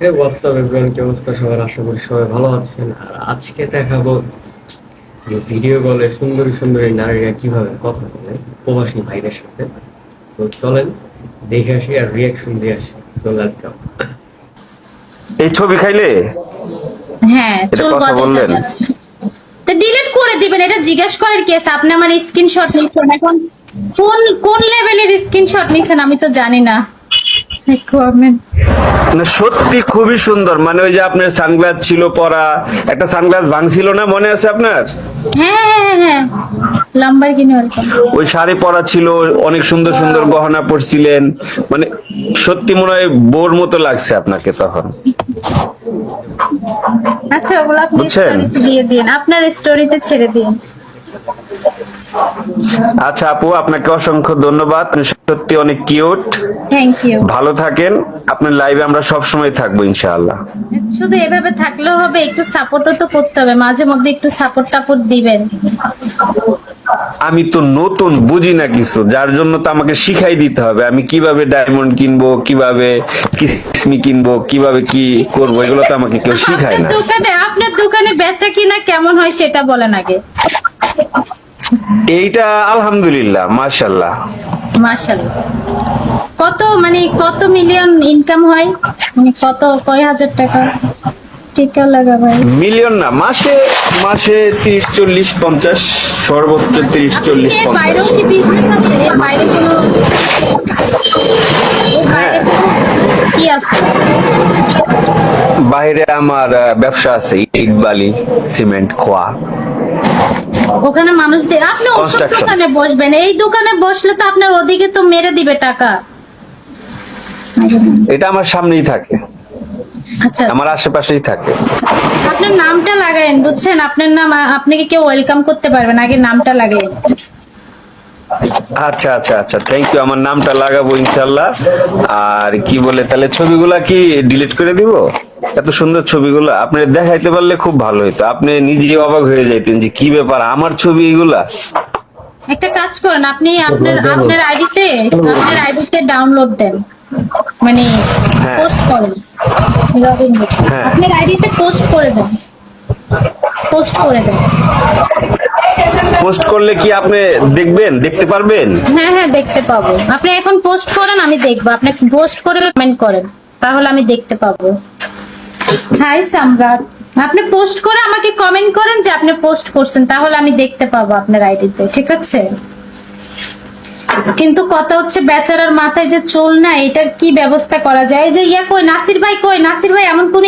হে WhatsApp everyone কি অবস্থা সবার? আশা করি সবাই ভালো আছেন। আর আজকে দেখাবো যে ভিডিও কলে সুন্দরী সুন্দরী নারীরা কীভাবে কথা বলে প্রবাসী ভাইদের সাথে। তো চলেন দেখে আসি আর রিয়াকশন দিয়ে আসি। সো লেটস গো এই ছবি খাইলে? হ্যাঁ এটা চুল কথা গজে বললেন? যাবে তো ডিলিট করে দিবেন এটা জিজ্ঞেস করার কেস আপনি আমার স্ক্রিনশট নিছেন। এখন কোন কোন লেভেলের স্ক্রিনশট নিছেন আমি তো জানি না। না সত্যি খুবই সুন্দর। মানে ওই যে আপনার সানগ্লাস ছিল পরা একটা সানগ্লাস ভাঙছিল না মনে আছে আপনার? হ্যাঁ হ্যাঁ হ্যাঁ ওই শাড়ি পরা ছিল অনেক সুন্দর সুন্দর গহনা পরছিলেন। মানে সত্যি মনে হয় বোর মতো লাগছে আপনাকে তখন। আচ্ছা ওগুলো আপনি? দিয়ে দিন। আপনার স্টোরিতে ছেড়ে দিন। আচ্ছা আপু আপনাকে অসংখ্য ধন্যবাদ। সত্যি অনেক কিউট থ্যাংক ইউ ভালো থাকেন। আপনার লাইভে আমরা সব সময় থাকব ইনশাআল্লাহ। শুধু এভাবে থাকলেও হবে একটু সাপোর্টও তো করতে হবে। মাঝে মধ্যে একটু সাপোর্ট টাপোর্ট দিবেন। আমি তো নতুন বুঝি না কিছু। যার জন্য তো আমাকে শিখাই দিতে হবে। আমি কীভাবে ডায়মন্ড কিনবো কীভাবে কিসমি কিনবো কীভাবে কি করব এগুলো তো আমাকে কেউ শিখায় না। দোকানে আপনার দোকানে বেচা কিনা কেমন হয় সেটা বলেন আগে। এইটা আলহামদুলিল্লাহ মাশাল্লাহ মাশাআল্লাহ। কত মানে কত মিলিয়ন ইনকাম হয়? মানে কত কয় হাজার টাকা? টিকা লাগা ভাই? মিলিয়ন না মাসে মাসে তিরিশ চল্লিশ পঞ্চাশ সর্বোচ্চ তিরিশ চল্লিশ এর পঞ্চাশ। বাইরেও কি বিজনেস আছে? বাইরে কোনো বাইরে কোনো কি আছে? বাইরে আমার ব্যবসা আছে ইট বালি সিমেন্ট খোয়া। ওখানে মানুষ দিয়ে আপনি ওষুধ দোকানে বসবেন। এই দোকানে বসলে তো আপনার ওদিকে তো মেরে দিবে টাকা। এটা আমার সামনেই থাকে। আচ্ছা। আমার আশেপাশেই থাকে। আপনার নামটা লাগায়েন বুঝছেন? আপনার নাম আপনাকে কেউ ওয়েলকাম করতে পারবে না আগে নামটা লাগায়েন। আচ্ছা আচ্ছা আচ্ছা। থ্যাংক ইউ আমার নামটা লাগাবো ইনশাল্লাহ। আর কি বলে তাহলে ছবিগুলা কি ডিলিট করে দিব? এত সুন্দর ছবিগুলো আপনি দেখাইতে পারলে খুব ভালো হতো আপনি নিজে অবাক হয়ে যাইতেন যে কি ব্যাপার আমার ছবি এগুলা? একটা কাজ করেন আপনি আপনার আপনার আইডিতে আপনার আইডিতে ডাউনলোড দেন। মানে হ্যাঁ। পোস্ট করেন হ্যাঁ। আপনার আইডিতে পোস্ট করে দেন। পোস্ট করে দেন। পোস্ট করলে কি আপনি দেখবেন? দেখতে পারবেন? হ্যাঁ হ্যাঁ দেখতে পাবো। আপনি এখন পোস্ট করেন আমি দেখব। আপনি পোস্ট করে কমেন্ট করেন তাহলে আমি দেখতে পাবো। হাই সম্রাট আপনি পোস্ট করে আমাকে কমেন্ট করেন যে আপনি পোস্ট করছেন, তাহলে আমি দেখতে পাবো আপনার আইডিতে ঠিক আছে? কিন্তু কথা হচ্ছে বেচারার মাথায় যে চোল না, এটা কি ব্যবস্থা করা যায়? যে ইয়া কই, নাসির ভাই কই? নাসির ভাই এমন কোন